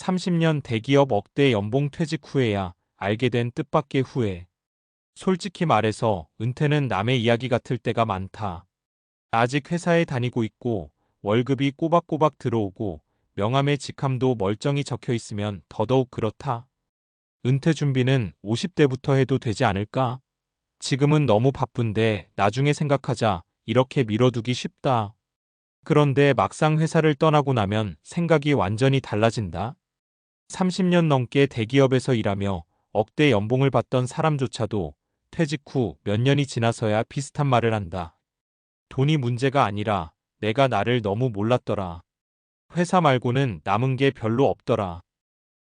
30년 대기업 억대 연봉 퇴직 후에야 알게 된 뜻밖의 후회. 솔직히 말해서 은퇴는 남의 이야기 같을 때가 많다. 아직 회사에 다니고 있고 월급이 꼬박꼬박 들어오고 명함에 직함도 멀쩡히 적혀 있으면 더더욱 그렇다. 은퇴 준비는 50대부터 해도 되지 않을까? 지금은 너무 바쁜데 나중에 생각하자 이렇게 미뤄두기 쉽다. 그런데 막상 회사를 떠나고 나면 생각이 완전히 달라진다. 30년 넘게 대기업에서 일하며 억대 연봉을 받던 사람조차도 퇴직 후 몇 년이 지나서야 비슷한 말을 한다. 돈이 문제가 아니라 내가 나를 너무 몰랐더라. 회사 말고는 남은 게 별로 없더라.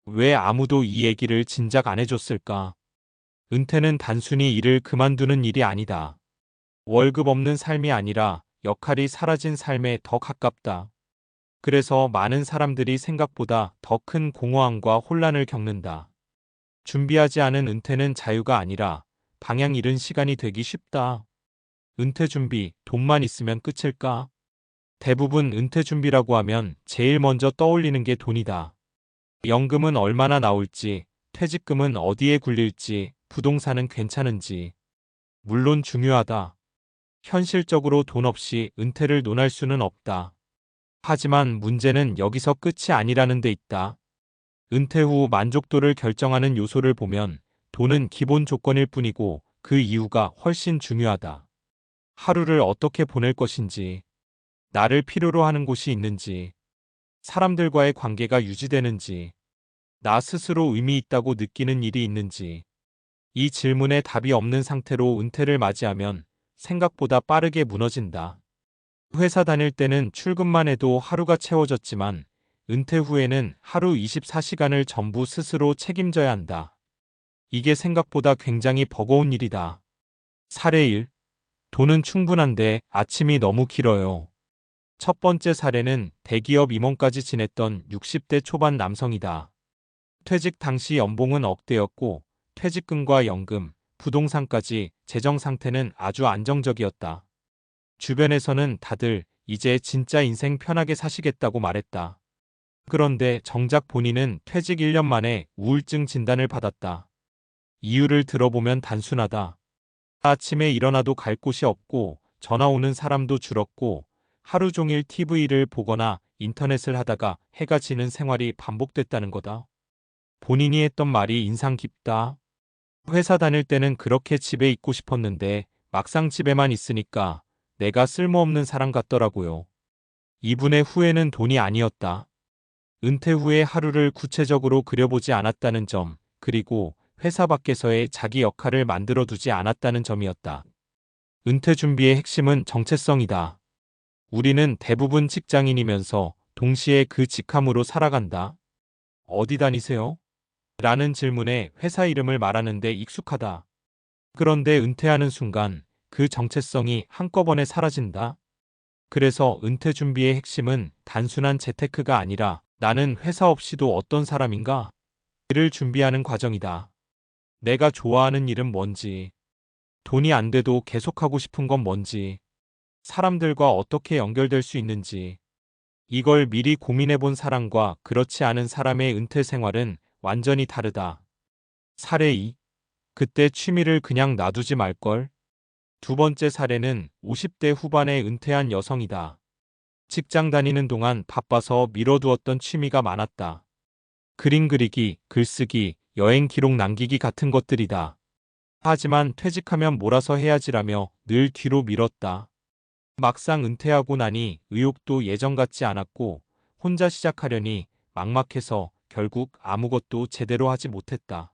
왜 아무도 이 얘기를 진작 안 해줬을까? 은퇴는 단순히 일을 그만두는 일이 아니다. 월급 없는 삶이 아니라 역할이 사라진 삶에 더 가깝다. 그래서 많은 사람들이 생각보다 더 큰 공허함과 혼란을 겪는다. 준비하지 않은 은퇴는 자유가 아니라 방향 잃은 시간이 되기 쉽다. 은퇴 준비, 돈만 있으면 끝일까? 대부분 은퇴 준비라고 하면 제일 먼저 떠올리는 게 돈이다. 연금은 얼마나 나올지, 퇴직금은 어디에 굴릴지, 부동산은 괜찮은지. 물론 중요하다. 현실적으로 돈 없이 은퇴를 논할 수는 없다. 하지만 문제는 여기서 끝이 아니라는 데 있다. 은퇴 후 만족도를 결정하는 요소를 보면 돈은 기본 조건일 뿐이고 그 이유가 훨씬 중요하다. 하루를 어떻게 보낼 것인지, 나를 필요로 하는 곳이 있는지, 사람들과의 관계가 유지되는지, 나 스스로 의미 있다고 느끼는 일이 있는지, 이 질문에 답이 없는 상태로 은퇴를 맞이하면 생각보다 빠르게 무너진다. 회사 다닐 때는 출근만 해도 하루가 채워졌지만 은퇴 후에는 하루 24시간을 전부 스스로 책임져야 한다. 이게 생각보다 굉장히 버거운 일이다. 사례 1. 돈은 충분한데 아침이 너무 길어요. 첫 번째 사례는 대기업 임원까지 지냈던 60대 초반 남성이다. 퇴직 당시 연봉은 억대였고 퇴직금과 연금, 부동산까지 재정 상태는 아주 안정적이었다. 주변에서는 다들 이제 진짜 인생 편하게 사시겠다고 말했다. 그런데 정작 본인은 퇴직 1년 만에 우울증 진단을 받았다. 이유를 들어보면 단순하다. 아침에 일어나도 갈 곳이 없고 전화 오는 사람도 줄었고 하루 종일 TV를 보거나 인터넷을 하다가 해가 지는 생활이 반복됐다는 거다. 본인이 했던 말이 인상 깊다. 회사 다닐 때는 그렇게 집에 있고 싶었는데 막상 집에만 있으니까 내가 쓸모없는 사람 같더라고요. 이분의 후회는 돈이 아니었다. 은퇴 후의 하루를 구체적으로 그려보지 않았다는 점, 그리고 회사 밖에서의 자기 역할을 만들어두지 않았다는 점이었다. 은퇴 준비의 핵심은 정체성이다. 우리는 대부분 직장인이면서 동시에 그 직함으로 살아간다. 어디 다니세요? 라는 질문에 회사 이름을 말하는데 익숙하다. 그런데 은퇴하는 순간 그 정체성이 한꺼번에 사라진다. 그래서 은퇴 준비의 핵심은 단순한 재테크가 아니라 나는 회사 없이도 어떤 사람인가? 이를 준비하는 과정이다. 내가 좋아하는 일은 뭔지, 돈이 안 돼도 계속하고 싶은 건 뭔지, 사람들과 어떻게 연결될 수 있는지, 이걸 미리 고민해 본 사람과 그렇지 않은 사람의 은퇴 생활은 완전히 다르다. 사례 2. 그때 취미를 그냥 놔두지 말걸. 두 번째 사례는 50대 후반에 은퇴한 여성이다. 직장 다니는 동안 바빠서 미뤄두었던 취미가 많았다. 그림 그리기, 글쓰기, 여행 기록 남기기 같은 것들이다. 하지만 퇴직하면 몰아서 해야지라며 늘 뒤로 미뤘다. 막상 은퇴하고 나니 의욕도 예전 같지 않았고 혼자 시작하려니 막막해서 결국 아무것도 제대로 하지 못했다.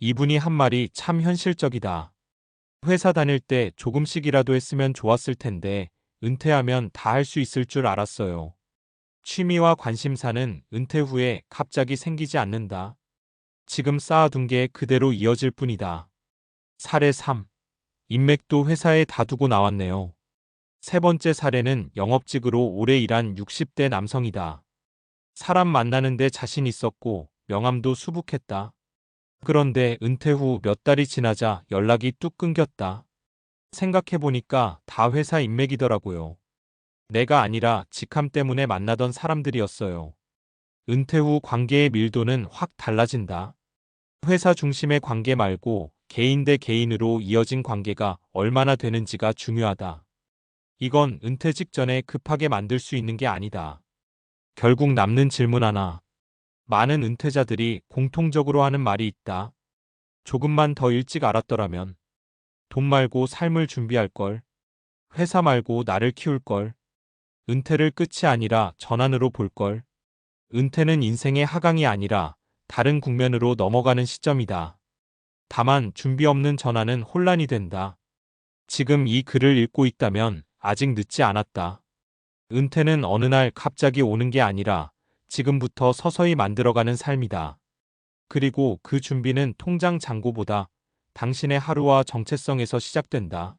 이분이 한 말이 참 현실적이다. 회사 다닐 때 조금씩이라도 했으면 좋았을 텐데 은퇴하면 다 할 수 있을 줄 알았어요. 취미와 관심사는 은퇴 후에 갑자기 생기지 않는다. 지금 쌓아둔 게 그대로 이어질 뿐이다. 사례 3. 인맥도 회사에 다 두고 나왔네요. 세 번째 사례는 영업직으로 오래 일한 60대 남성이다. 사람 만나는데 자신 있었고 명함도 수북했다. 그런데 은퇴 후 몇 달이 지나자 연락이 뚝 끊겼다. 생각해보니까 다 회사 인맥이더라고요. 내가 아니라 직함 때문에 만나던 사람들이었어요. 은퇴 후 관계의 밀도는 확 달라진다. 회사 중심의 관계 말고 개인 대 개인으로 이어진 관계가 얼마나 되는지가 중요하다. 이건 은퇴 직전에 급하게 만들 수 있는 게 아니다. 결국 남는 질문 하나. 많은 은퇴자들이 공통적으로 하는 말이 있다. 조금만 더 일찍 알았더라면 돈 말고 삶을 준비할 걸. 회사 말고 나를 키울 걸. 은퇴를 끝이 아니라 전환으로 볼 걸. 은퇴는 인생의 하강이 아니라 다른 국면으로 넘어가는 시점이다. 다만 준비 없는 전환은 혼란이 된다. 지금 이 글을 읽고 있다면 아직 늦지 않았다. 은퇴는 어느 날 갑자기 오는 게 아니라 지금부터 서서히 만들어가는 삶이다. 그리고 그 준비는 통장 잔고보다 당신의 하루와 정체성에서 시작된다.